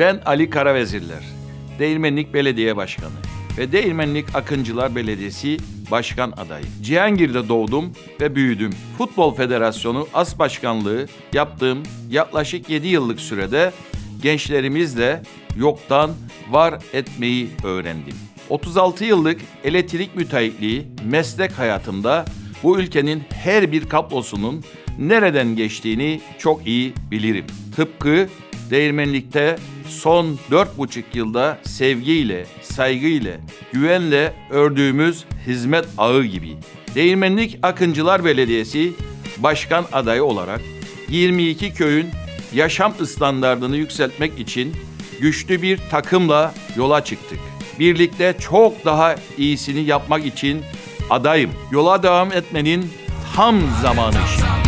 Ben Ali Karavezirler, Değirmenlik Belediye Başkanı ve Değirmenlik Akıncılar Belediyesi Başkan adayı. Cihangir'de doğdum ve büyüdüm. Futbol Federasyonu As Başkanlığı yaptığım yaklaşık 7 yıllık sürede gençlerimizle yoktan var etmeyi öğrendim. 36 yıllık elektrik müteahhitliği meslek hayatımda bu ülkenin her bir kablosunun nereden geçtiğini çok iyi bilirim. Tıpkı değirmenlikte son dört buçuk yılda sevgiyle, saygıyla, güvenle ördüğümüz hizmet ağı gibi. Değirmenlik Akıncılar Belediyesi Başkan adayı olarak 22 köyün yaşam standartını yükseltmek için güçlü bir takımla yola çıktık. Birlikte çok daha iyisini yapmak için adayım. Yola devam etmenin tam zamanı şimdi.